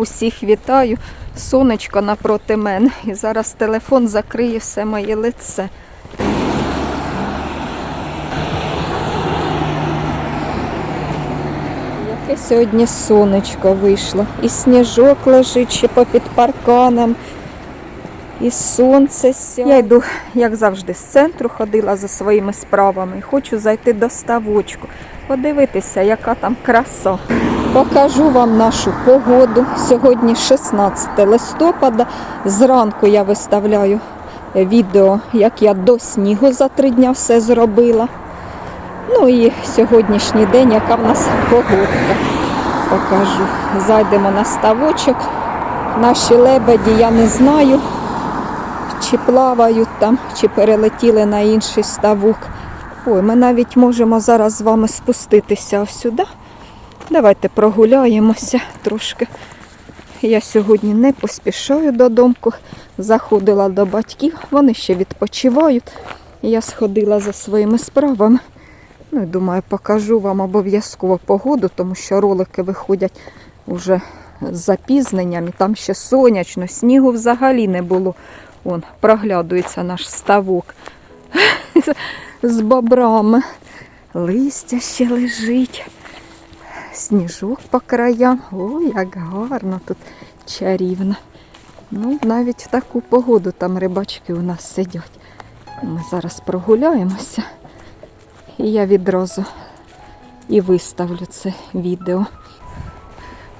усіх вітаю. Сонечко напроти мене. І зараз телефон закриє все моє лице. Яке сьогодні сонечко вийшло. І сніжок лежить ще попід парканом. І сонце сяє. Я йду, як завжди, з центру ходила за своїми справами. Хочу зайти до ставочку, подивитися, яка там краса. Покажу вам нашу погоду. Сьогодні 16 листопада. Зранку я виставляю відео, як я до снігу за три дня все зробила. Ну і сьогоднішній день, яка в нас погодка. Покажу. Зайдемо на ставочок. Наші лебеді я не знаю, чи плавають там, чи перелетіли на інший ставок. Ой, ми навіть можемо зараз з вами спуститися сюди. Давайте прогуляємося трошки. Я сьогодні не поспішаю додому. Заходила до батьків, вони ще відпочивають. Я сходила за своїми справами. Ну думаю, покажу вам обов'язково погоду, тому що ролики виходять уже з запізненням, і там ще сонячно, снігу взагалі не було. Он проглядується наш ставок з бобрами. Листя ще лежить, сніжок по краям. Ой, як гарно тут чарівно. Ну, навіть в таку погоду там рибачки у нас сидять. Ми зараз прогуляємося. І я відразу і виставлю це відео.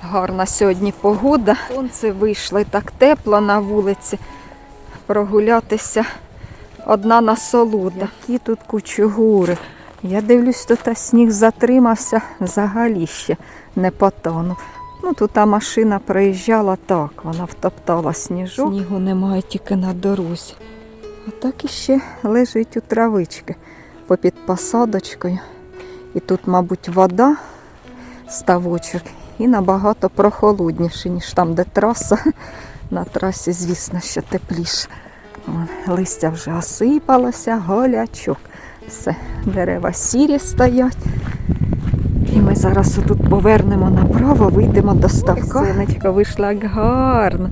Гарна сьогодні погода. Сонце вийшло так тепло на вулиці. Прогулятися одна насолода. Які тут кучугури. Я дивлюсь, тут та сніг затримався, взагалі ще не потонув. Ну, тут та машина проїжджала так, вона втоптала сніжок. Снігу немає тільки на дорозі. А так іще лежить у травички попід посадочкою. І тут, мабуть, вода, ставочок, і набагато прохолодніше, ніж там, де траса. На трасі, звісно, що тепліше. Листя вже осипалося, голячок. Все, дерева сірі стоять. І ми зараз тут повернемо направо, вийдемо до ставка. Сонечко вийшло як гарно.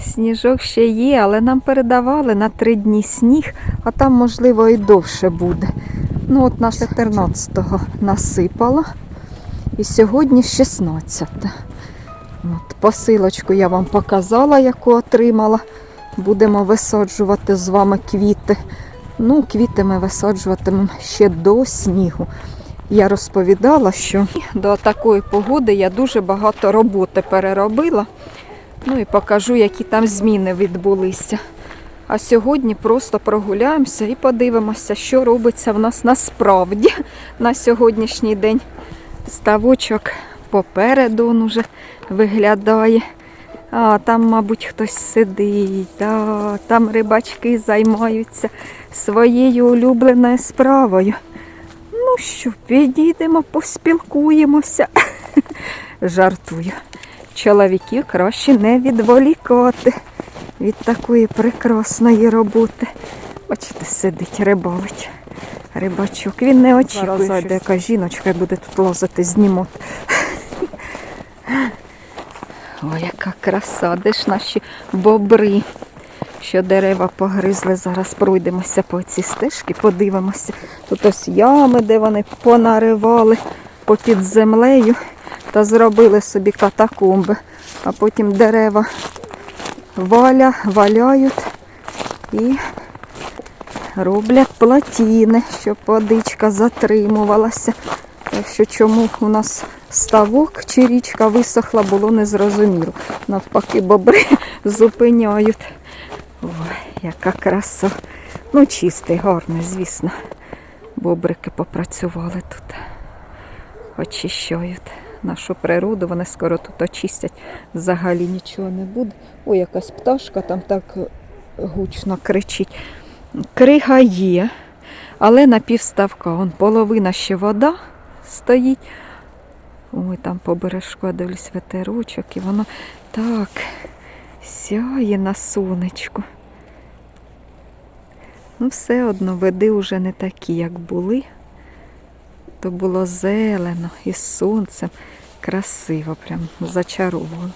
Сніжок ще є, але нам передавали на три дні сніг, а там, можливо, і довше буде. Ну, от на 14-го насипало. І сьогодні 16. От, посилочку я вам показала, яку отримала. Будемо висаджувати з вами квіти. Ну, квіти ми висаджуватимемо ще до снігу. Я розповідала, що до такої погоди я дуже багато роботи переробила. Ну і покажу, які там зміни відбулися. А сьогодні просто прогуляємося і подивимося, що робиться в нас насправді на сьогоднішній день. Ставочок попереду он уже виглядає. А там, мабуть, хтось сидить, а, там рибачки займаються своєю улюбленою справою. Ну що, підійдемо, поспілкуємося. Жартую. Чоловіків краще не відволікати від такої прекрасної роботи. Бачите, сидить, рибалить. Рибачок. Він не очікує. Зараз яка жіночка буде тут лазити, знімати. Ой, яка краса, де ж наші бобри, що дерева погризли. Зараз пройдемося по цій стежці, подивимося. Тут ось ями, де вони понаривали попід землею та зробили собі катакомби. А потім дерева валя, валяють і роблять плотіни, щоб водичка затримувалася. Що чому у нас ставок чи річка висохла, було незрозуміло. Навпаки, бобри зупиняють. Ой, яка краса. Ну, чистий, гарний, звісно. Бобрики попрацювали тут. Очищають нашу природу, вони скоро тут очистять. Взагалі нічого не буде. Ой, якась пташка там так гучно кричить. Крига є, але на півставка. Половина ще вода стоїть. Ой, там по бережку я дивлюсь ветерочок, і воно так сяє на сонечку. Ну, все одно види вже не такі, як були. То було зелено і сонцем. Красиво, прям зачаровувало.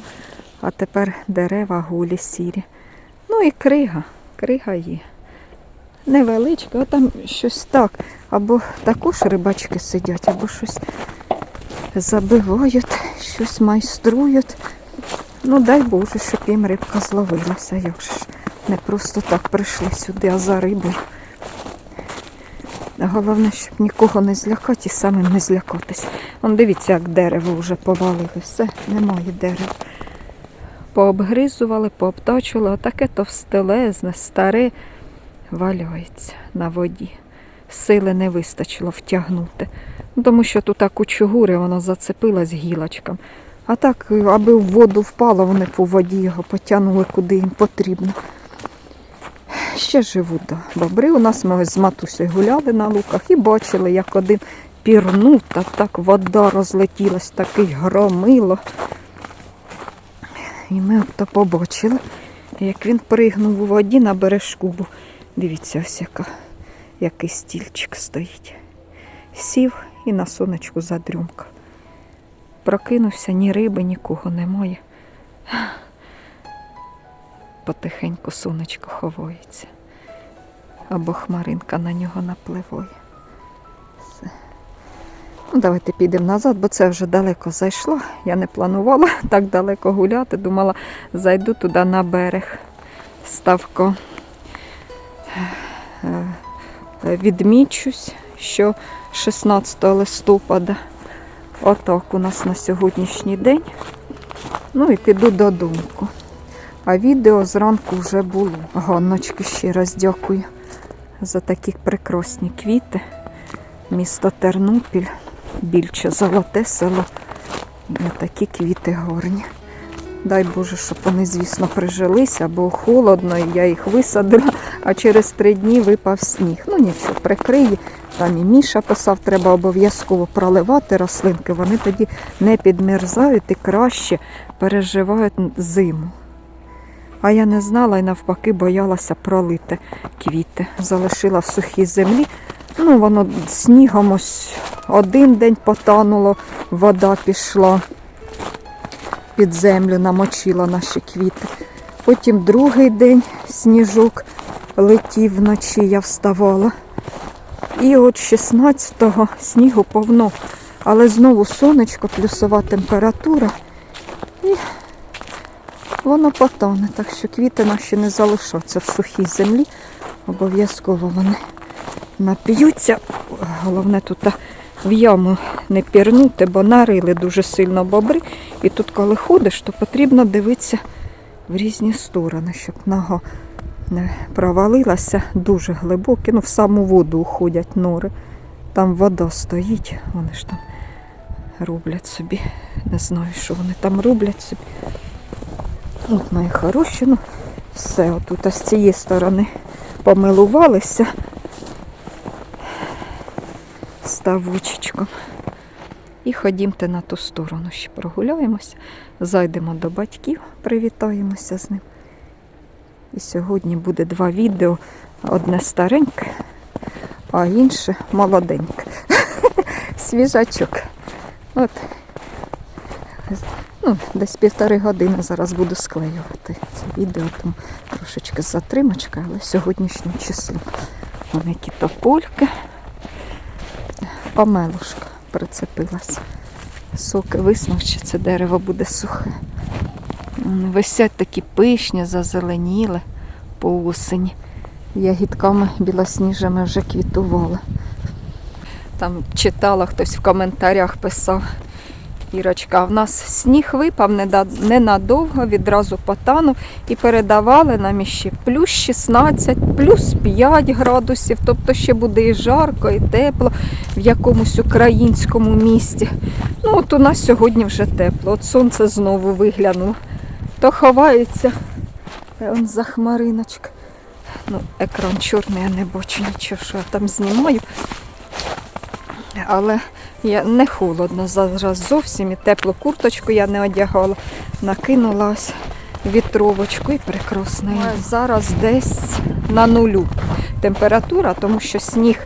а тепер дерева гулі сірі. Ну і крига, крига є. Невеличка, а там щось так. Або також рибачки сидять, або щось забивають, щось майструють. Ну, дай Боже, щоб їм рибка зловилася. Як ж не просто так прийшли сюди, а за рибою. Головне, щоб нікого не злякати і самим не злякатись. Вон дивіться, як дерево вже повалили. Все, немає дерева. Пообгризували, пообточували, а таке товстелезне, старе валяється на воді. Сили не вистачило втягнути. Ну, Тому що тут кучугури воно зацепилось гілочкам. А так, аби в воду впало, вони по воді його потягнули, куди їм потрібно. Ще живуть, да. бобри. У нас ми ось з матусею гуляли на луках і бачили, як один пірнув, та так вода розлетілась, такий громило. І ми то побачили, як він пригнув у воді на бережку. Дивіться, ось яка, який стільчик стоїть. Сів і на сонечку задрюмкав. Прокинувся, ні риби, нікого немає. Потихеньку сонечко ховається. Або хмаринка на нього напливає. Все. Ну, давайте підемо назад, бо це вже далеко зайшло. Я не планувала так далеко гуляти. Думала, зайду туди на берег. Ставко відмічусь, що 16 листопада отак у нас на сьогоднішній день. Ну і піду додому. А відео зранку вже було. Ганночки ще раз дякую за такі прекрасні квіти. Місто Тернопіль, більше золоте село. І такі квіти гарні. Дай Боже, щоб вони, звісно, прижилися, бо холодно, і я їх висадила, а через три дні випав сніг. Ну нічого, прикриє. Там і Міша писав, треба обов'язково проливати рослинки, вони тоді не підмерзають і краще переживають зиму. А я не знала і навпаки боялася пролити квіти. Залишила в сухій землі. Ну, воно снігом ось один день потануло, вода пішла під землю, намочила наші квіти. Потім другий день сніжок летів вночі, я вставала. І от 16-го снігу повно, але знову сонечко, плюсова температура. І воно потане, так що квіти наші не залишаться в сухій землі. Обов'язково вони нап'ються. Головне тут в яму не пірнути, бо нарили дуже сильно бобри. І тут, коли ходиш, то потрібно дивитися в різні сторони, щоб нога провалилася дуже глибокі. Ну, в саму воду уходять нори. Там вода стоїть, вони ж там роблять собі. Не знаю, що вони там роблять собі. От мої хороші, ну все, отут а з цієї сторони помилувалися ставочечком. І ходімте на ту сторону, ще прогуляємося, зайдемо до батьків, привітаємося з ним. І сьогодні буде два відео. Одне стареньке, а інше молоденьке. Свіжачок. От. Ну, десь півтори години зараз буду склеювати це відео, тому трошечки з затримочкою, але сьогоднішнє число. Вон які топольки. Помелушка прицепилась. Соки виснув, чи це дерево буде сухе. Висять такі пишні, зазеленіли по осені. Ягідками білосніжими вже квітували. Там читала хтось в коментарях писав. Ірочка, в нас сніг випав ненадовго, відразу потанув і передавали нам іще плюс 16, плюс 5 градусів, тобто ще буде і жарко, і тепло в якомусь українському місті. Ну от у нас сьогодні вже тепло, от сонце знову виглянуло. То ховається е, он за хмариночка. Ну, екран чорний, я не бачу нічого, що я там знімаю. Але я не холодно зараз зовсім і теплу курточку я не одягала. Накинула ось вітровочку і прекрасно. Зараз десь на нулю температура, тому що сніг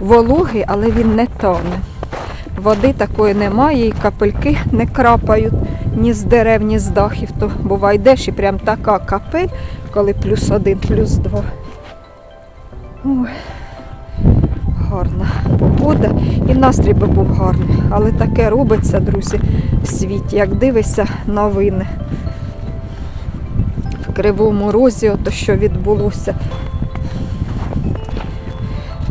вологий, але він не тоне. Води такої немає, і капельки не крапають. Ні з дерев, ні з дахів, то бува йдеш і прям така капель, коли плюс один, плюс два. Ой, гарна погода. І настрій би був гарний. Але таке робиться, друзі, в світі, як дивишся новини. В Кривому Розі, ото що відбулося.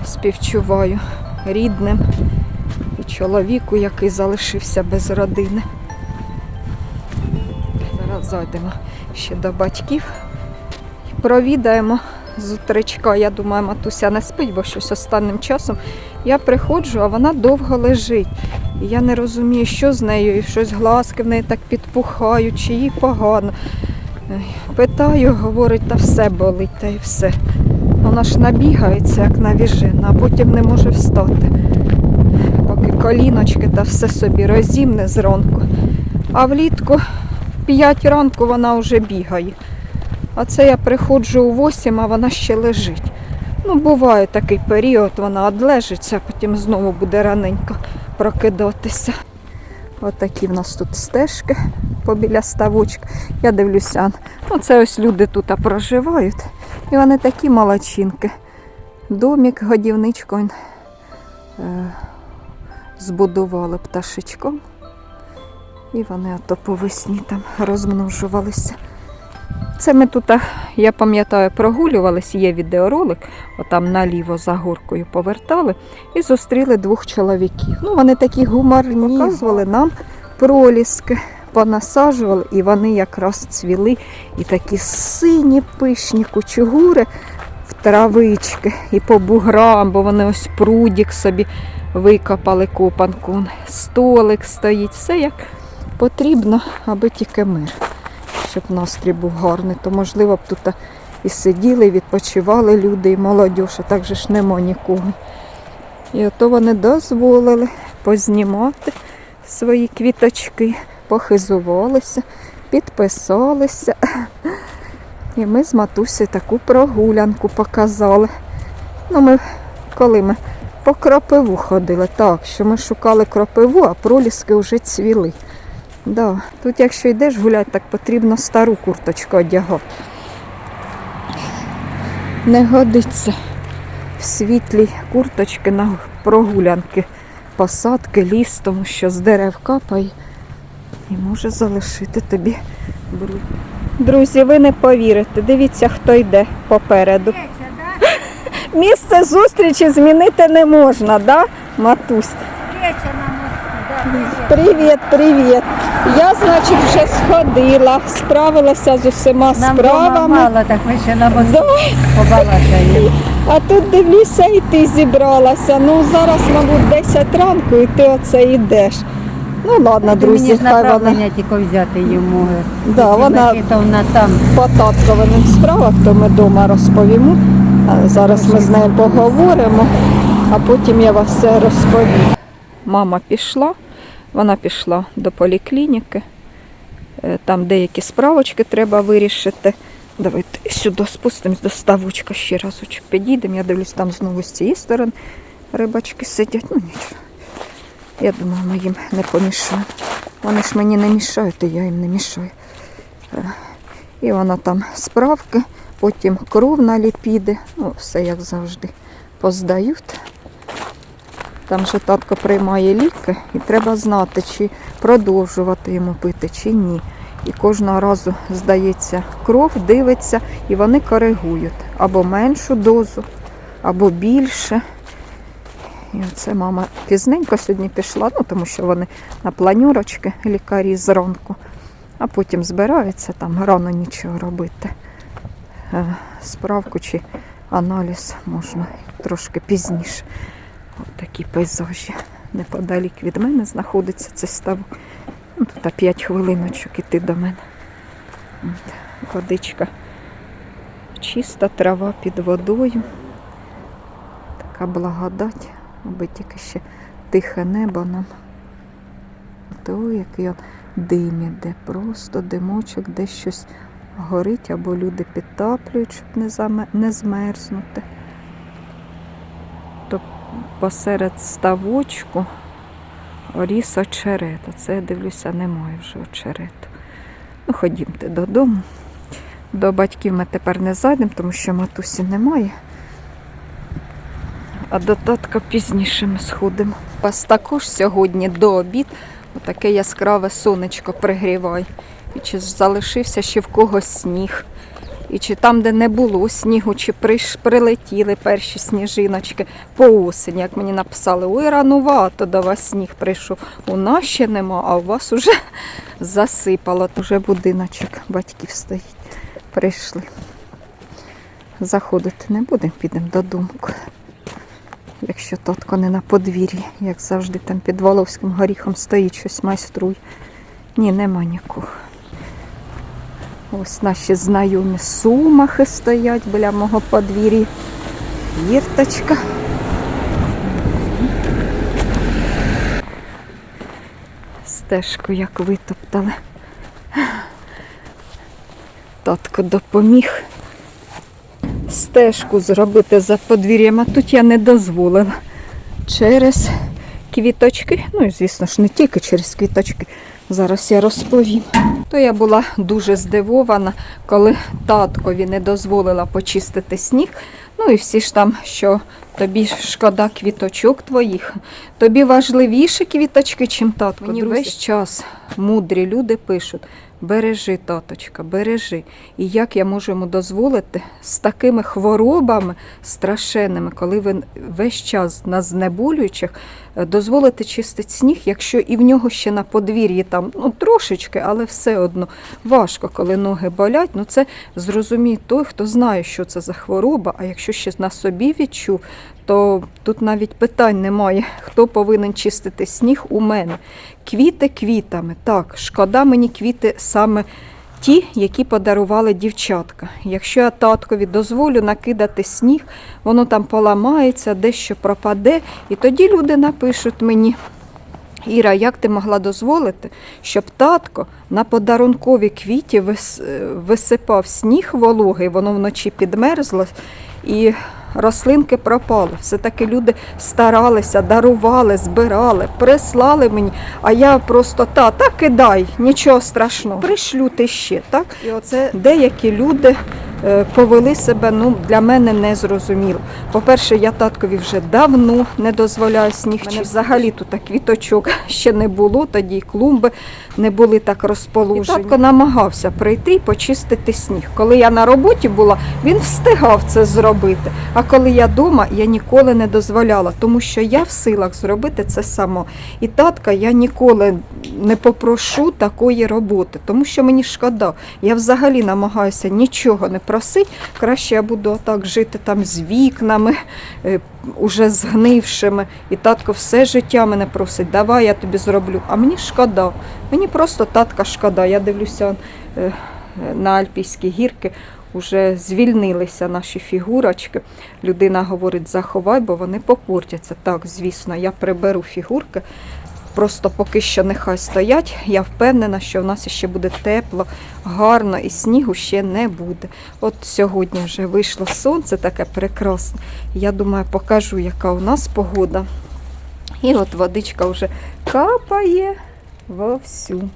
Співчуваю рідним і чоловіку, який залишився без родини. Зайдемо ще до батьків провідаємо з утречка. Я думаю, матуся не спить, бо щось останнім часом я приходжу, а вона довго лежить. І я не розумію, що з нею, і щось глазки в неї так підпухають, чи їй погано. Питаю, говорить, та все болить, та й все. Вона ж набігається, як навіжена, а потім не може встати. Поки коліночки та все собі розімне зранку. А влітку 5 ранку вона вже бігає. А це я приходжу у 8, а вона ще лежить. Ну, буває такий період, вона одлежиться, а потім знову буде раненько прокидатися. Отакі в нас тут стежки побіля ставочка. Я дивлюся, ну це ось люди тут проживають. І вони такі молодчинки. Домик, годівничку е, збудували пташечком. І вони ото по весні там розмножувалися. Це ми тут, я пам'ятаю, прогулювались, є відеоролик, отам наліво за горкою повертали і зустріли двох чоловіків. Ну, вони такі гуморні, показували нам проліски, понасаджували, і вони якраз цвіли. І такі сині пишні кучугури в травички і по буграм, бо вони ось прудік собі викопали копанку. Столик стоїть, все як потрібно, аби тільки мир щоб настрій був гарний, то можливо б тут і сиділи, і відпочивали люди, і молодь, а так же ж нема нікого. І ото вони дозволили познімати свої квіточки, похизувалися, підписалися. І ми з матусею таку прогулянку показали. Ну, ми коли ми по кропиву ходили, так, що ми шукали кропиву, а проліски вже цвіли. Да. Тут, якщо йдеш гуляти, так потрібно стару курточку одягати. Не годиться в світлій курточки на прогулянки, посадки, ліс, тому що з дерев капає і може залишити тобі бруд. Друзі, ви не повірите, дивіться, хто йде попереду. Місце зустрічі змінити не можна, да, Матусь? Привіт, привіт. Я, значить, вже сходила, справилася з усіма Нам дома справами. мало, так ми ще на мосту Да. побалакаємо. А тут дивлюся, і ти зібралася. Ну зараз, мабуть, 10 ранку, і ти оце йдеш. Ну ладно, Ти друзі, мені ж хай вона направлення тільки взяти йому. Да, вона- вона там. по татковим справах, то ми вдома розповімо. А зараз ми з нею поговоримо, а потім я вам все розповім. Мама пішла, вона пішла до поліклініки. Е, Там деякі справочки треба вирішити. Давайте сюди спустимось до ставочка ще разочок підійдемо. Я дивлюсь, там знову з цієї сторони рибачки сидять. Ну нічого. Я думаю, ми їм не помішаємо. Вони ж мені не мішають, і я їм не мішаю. Е, І вона там справки, потім кров на ліпіди, ну все як завжди, поздають. Там же татко приймає ліки і треба знати, чи продовжувати йому пити, чи ні. І кожного разу здається кров, дивиться, і вони коригують або меншу дозу, або більше. І оце мама пізненько сьогодні пішла, ну тому що вони на планюрочки лікарі зранку, а потім збираються там рано нічого робити. Е, Справку чи аналіз можна трошки пізніше. От такі пейзажі. Неподалік від мене знаходиться цей ставок. Ну, тут 5 хвилиночок іти до мене. От, водичка. Чиста трава під водою. Така благодать, аби тільки ще тихе небо нам. То який он дим іде, просто димочок, де щось горить, або люди підтаплюють, щоб не, заме... не змерзнути. Посеред ставочку Оріс очерет. Оце я дивлюся, немає вже очерету. Ну, ходімте додому. До батьків ми тепер не зайдемо, тому що матусі немає. А до татка пізніше ми сходимо. Вас також сьогодні до обід отаке яскраве сонечко пригріває. І чи залишився ще в когось сніг. І чи там, де не було снігу, чи прилетіли перші сніжиночки по осені, як мені написали, ой, ранувато до вас сніг прийшов. У нас ще нема, а у вас уже засипало. Уже будиночок батьків стоїть. Прийшли. Заходити не будемо, підемо додому. Якщо татко не на подвір'ї, як завжди там під Воловським горіхом стоїть щось майструє. Ні, нема нікого. Ось наші знайомі сумахи стоять біля мого подвір'я. Вірточка. Стежку як витоптали. Татко допоміг стежку зробити за подвір'ям, а тут я не дозволила. Через квіточки, ну і звісно ж не тільки через квіточки. Зараз я розповім. То я була дуже здивована, коли таткові не дозволила почистити сніг. Ну і всі ж там, що тобі шкода квіточок твоїх, тобі важливіше квіточки, чим татко. Мені друзі. весь час мудрі люди пишуть: бережи, таточка, бережи. І як я можу йому дозволити з такими хворобами страшенними, коли він весь час на знеболюючих, дозволити чистити сніг, якщо і в нього ще на подвір'ї там ну, трошечки, але все одно важко, коли ноги болять. Ну це зрозуміє той, хто знає, що це за хвороба. А якщо ще на собі відчув, то тут навіть питань немає, хто повинен чистити сніг у мене. Квіти квітами. Так, шкода мені квіти саме ті, які подарували дівчатка. Якщо я таткові дозволю накидати сніг, воно там поламається, дещо пропаде, і тоді люди напишуть мені. Іра, як ти могла дозволити, щоб татко на подарункові квіті вис- висипав сніг вологий, воно вночі підмерзло і рослинки пропали. Все-таки люди старалися, дарували, збирали, прислали мені, а я просто та, та кидай, нічого страшного. Пришлю ти ще, так? І оце деякі люди повели себе ну, для мене незрозуміло. По-перше, я таткові вже давно не дозволяю сніг. Мене взагалі тут квіточок ще не було, тоді клумби не були так розположені. І татко намагався прийти і почистити сніг. Коли я на роботі була, він встигав це зробити. А коли я вдома, я ніколи не дозволяла, тому що я в силах зробити це само. І татка я ніколи не попрошу такої роботи, тому що мені шкода. Я взагалі намагаюся нічого не просити. Краще я буду отак жити там з вікнами, е, уже згнившими. І татко все життя мене просить, давай я тобі зроблю. А мені шкода. Мені просто татка шкода. Я дивлюся е, на Альпійські гірки. Уже звільнилися наші фігурочки. Людина говорить, заховай, бо вони попортяться. Так, звісно, я приберу фігурки. Просто поки що нехай стоять. Я впевнена, що в нас ще буде тепло, гарно і снігу ще не буде. От сьогодні вже вийшло сонце таке прекрасне. Я думаю, покажу, яка у нас погода. І от водичка вже капає вовсю.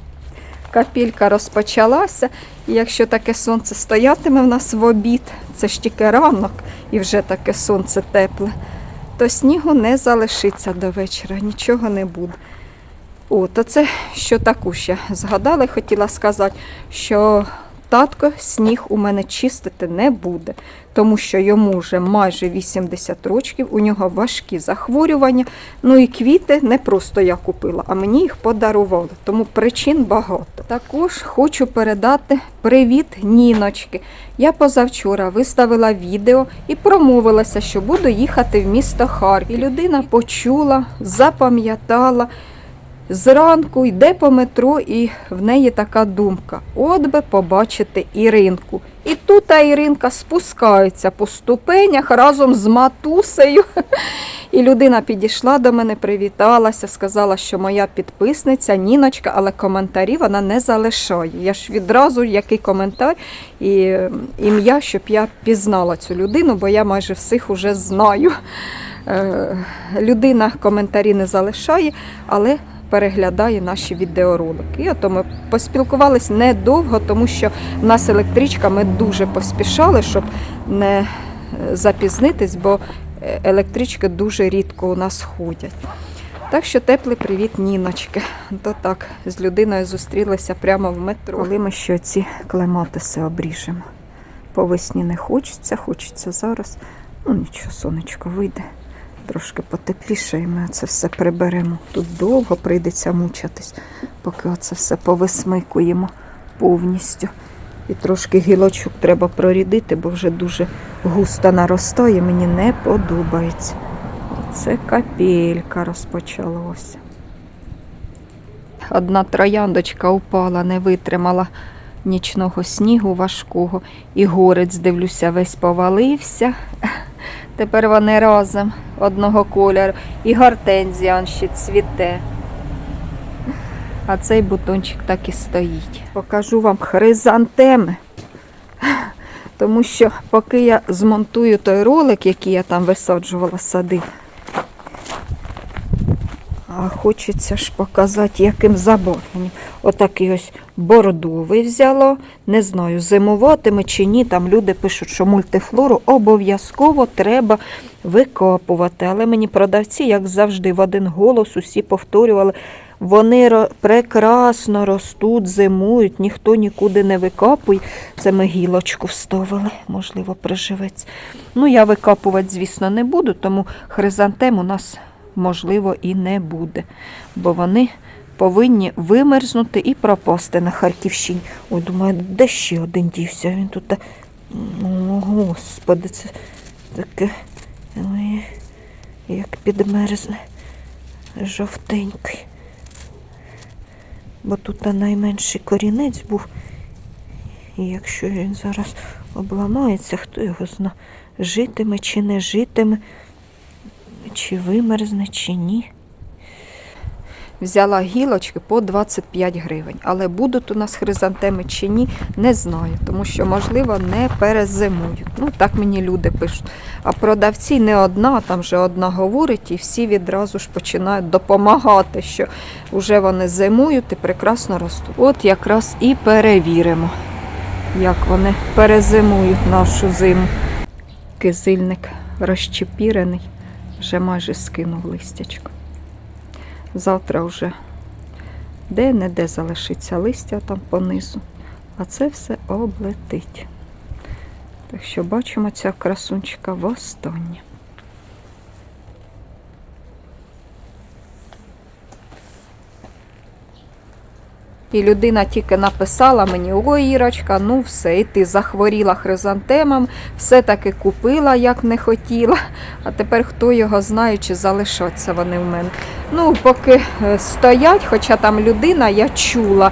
Капілька розпочалася, і якщо таке сонце стоятиме в нас в обід, це ж тільки ранок і вже таке сонце тепле, то снігу не залишиться до вечора, нічого не буде. О, то це що таку ще згадала, хотіла сказати, що татко сніг у мене чистити не буде, тому що йому вже майже 80 років, у нього важкі захворювання. Ну і квіти не просто я купила, а мені їх подарували, тому причин багато. Також хочу передати привіт Ніночки. Я позавчора виставила відео і промовилася, що буду їхати в місто Харків. І людина почула, запам'ятала. Зранку йде по метро, і в неї така думка: от би побачити Іринку. І тут та Іринка спускається по ступенях разом з матусею. І людина підійшла до мене, привіталася, сказала, що моя підписниця Ніночка, але коментарі вона не залишає. Я ж відразу який коментар і ім'я, щоб я пізнала цю людину, бо я майже всіх уже знаю. Е, Людина коментарі не залишає, але переглядає наші відеоролики. І ото ми поспілкувались недовго, тому що в нас електричка, ми дуже поспішали, щоб не е, запізнитись, бо е, електрички дуже рідко у нас ходять. Так що теплий привіт, Ніночки. То так, з людиною зустрілися прямо в метро. Коли ми ще ці клематиси обріжемо. По весні не хочеться, хочеться зараз. Ну нічого, сонечко вийде. Трошки потепліше, і ми це все приберемо. Тут довго прийдеться мучатись, поки оце все повисмикуємо повністю. І трошки гілочок треба прорідити, бо вже дуже густо наростає, мені не подобається. Це капелька розпочалося. Одна трояндочка упала, не витримала нічного снігу важкого, і горець, дивлюся, весь повалився. Тепер вони разом одного кольору. І гортензія ще цвіте. А цей бутончик так і стоїть. Покажу вам хризантеми. Тому що поки я змонтую той ролик, який я там висаджувала сади, а хочеться ж показати, яким забарвленням. Отакий ось бордовий взяло. Не знаю, зимуватиме чи ні. Там люди пишуть, що мультифлору обов'язково треба викопувати. Але мені продавці, як завжди, в один голос усі повторювали. Вони прекрасно ростуть, зимують, ніхто нікуди не викапує. Це ми гілочку вставили, можливо, приживеться. Ну, я викапувати, звісно, не буду, тому хризантем у нас, можливо, і не буде. Бо вони повинні вимерзнути і пропасти на Харківщині. Ой, думаю, де ще один дівся? Він тут. та- Ну, господи, це таке. Ой, як підмерзне. Жовтенький. Бо тут найменший корінець був. І якщо він зараз обламається, хто його зна, житиме чи не житиме, чи вимерзне, чи ні. Взяла гілочки по 25 гривень, але будуть у нас хризантеми чи ні, не знаю, тому що, можливо, не перезимують. Ну, так мені люди пишуть. А продавці не одна, там вже одна говорить, і всі відразу ж починають допомагати, що вже вони зимують і прекрасно ростуть. От якраз і перевіримо, як вони перезимують нашу зиму. Кизильник розчепірений, вже майже скинув листячко. Завтра вже де-не-де залишиться листя там понизу, а це все облетить. Так що бачимо ця красунчика востаннє. І людина тільки написала мені: ой, Ірочка, ну все, і ти захворіла хризантемом, все-таки купила, як не хотіла. А тепер хто його знає, чи залишаться вони в мене. Ну, поки е, стоять, хоча там людина, я чула,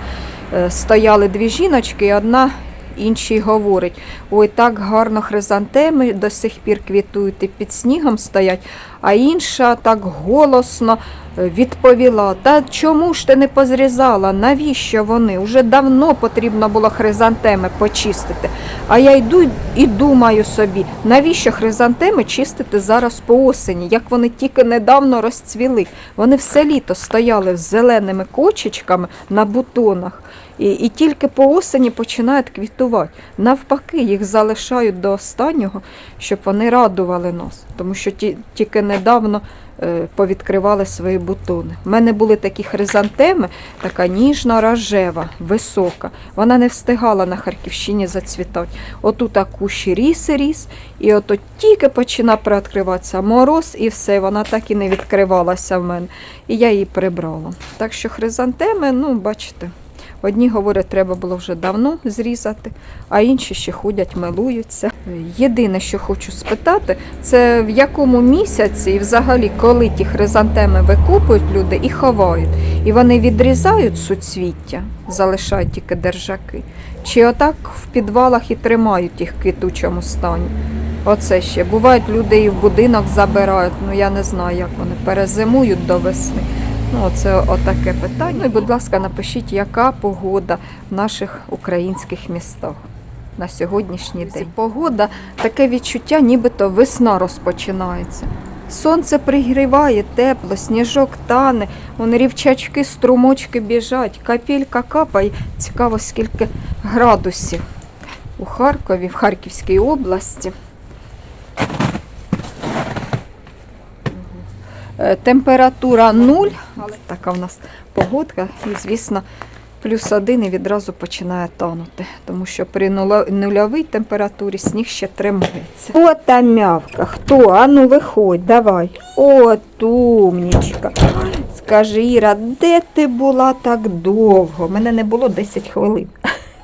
е, стояли дві жіночки, і одна іншій говорить: ой, так гарно хризантеми до сих пір квітують і під снігом стоять, а інша так голосно відповіла: Та чому ж ти не позрізала? Навіщо вони? Уже давно потрібно було хризантеми почистити. А я йду і думаю собі, навіщо хризантеми чистити зараз по осені, як вони тільки недавно розцвіли. Вони все літо стояли з зеленими кочечками на бутонах. І, і тільки по осені починають квітувати. Навпаки, їх залишають до останнього, щоб вони радували нас, тому що ті, тільки недавно е, повідкривали свої бутони. У мене були такі хризантеми, така ніжна рожева, висока. Вона не встигала на Харківщині зацвітати. Отут кущі ріс і ріс, і ото тільки починав приоткриватися мороз, і все, вона так і не відкривалася в мене. І я її прибрала. Так що хризантеми, ну, бачите. Одні говорять, треба було вже давно зрізати, а інші ще ходять, милуються. Єдине, що хочу спитати, це в якому місяці і взагалі, коли ті хризантеми викопують люди і ховають, і вони відрізають суцвіття, залишають тільки держаки, чи отак в підвалах і тримають їх в квітучому стані. Оце ще. Бувають, люди і в будинок забирають, ну я не знаю, як вони перезимують до весни. Ну, це отаке питання. Ну і, будь ласка, напишіть, яка погода в наших українських містах на сьогоднішній день. Погода, таке відчуття, нібито весна розпочинається. Сонце пригріває, тепло, сніжок тане, вон рівчачки, струмочки біжать, капелька капає. Цікаво, скільки градусів у Харкові, в Харківській області. Температура 0, але така в нас погодка, і, звісно, плюс один і відразу починає танути, тому що при нульовій температурі сніг ще тримається. О, та мявка, хто? Ану, виходь, давай. О, умнічка. Скажи, Іра, де ти була так довго? Мене не було 10 хвилин.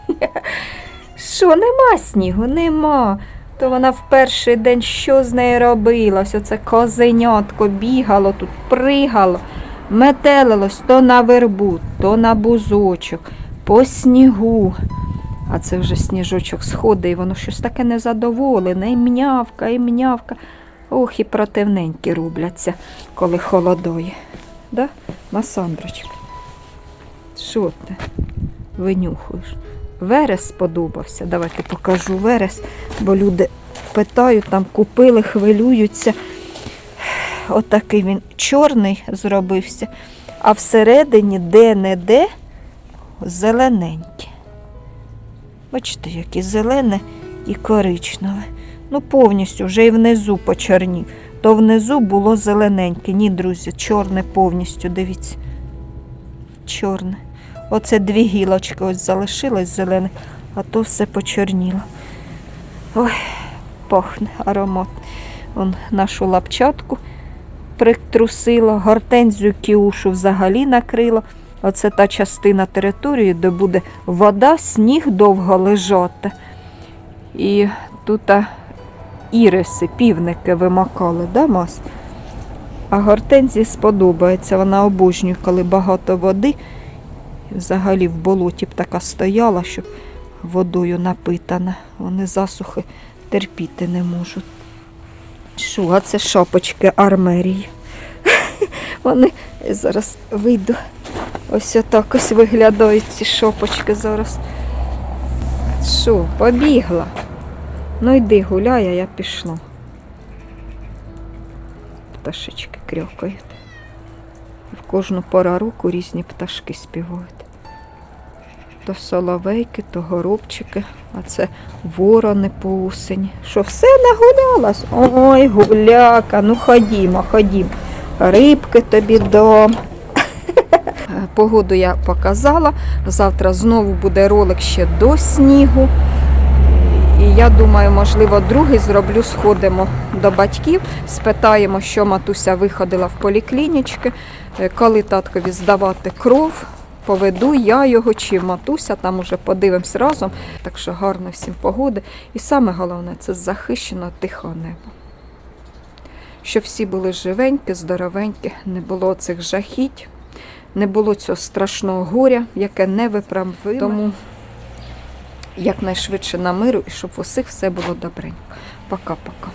Що, нема снігу? Нема. То вона в перший день що з нею робилось? Оце козенятко бігало тут, пригало, метелилось то на вербу, то на бузочок, по снігу. А це вже сніжочок сходить, і воно щось таке незадоволене, і мнявка, і мнявка. Ох, і противненькі рубляться, коли холодає. Да, Масандрочка? Що ти винюхуєш? Верес сподобався. Давайте покажу верес, бо люди питають, там купили, хвилюються. Отакий він чорний зробився, а всередині де-не-де зелененький. Бачите, яке зелене і коричневе. Ну, повністю вже і внизу почорнів. То внизу було зелененьке. Ні, друзі, чорне повністю, дивіться. Чорне. Оце дві гілочки ось залишилось зелене, а то все почорніло. Ой, пахне аромат. Он нашу лапчатку притрусило, гортензію кіушу взагалі накрило. Оце та частина території, де буде вода, сніг довго лежати. І тут іриси, півники вимакали, да, Мас? А гортензії сподобається. Вона обожнює, коли багато води. Взагалі в болоті б така стояла, щоб водою напитана. Вони засухи терпіти не можуть. Що, а це шапочки армерії. Вони зараз вийду. Ось отак ось виглядають ці шопочки зараз. Що, побігла? Ну йди гуляй, а я пішла. Пташечки крякають. В кожну пору року різні пташки співають. То соловейки, то горобчики, а це ворони по. Що все нагулялась? Ой, гуляка, ну ходімо, ходімо. Рибки тобі дам. Погоду я показала. Завтра знову буде ролик ще до снігу. І я думаю, можливо, другий зроблю, сходимо до батьків, спитаємо, що матуся виходила в поліклінічки, е, коли таткові здавати кров, поведу я його чи матуся, там уже подивимось разом. Так що гарно всім погоди. І саме головне це захищено тихе небо. Щоб всі були живенькі, здоровенькі, не було цих жахіть, не було цього страшного горя, яке не виправимо. Тому якнайшвидше на миру і щоб в усіх все було добренько. Пока-пока.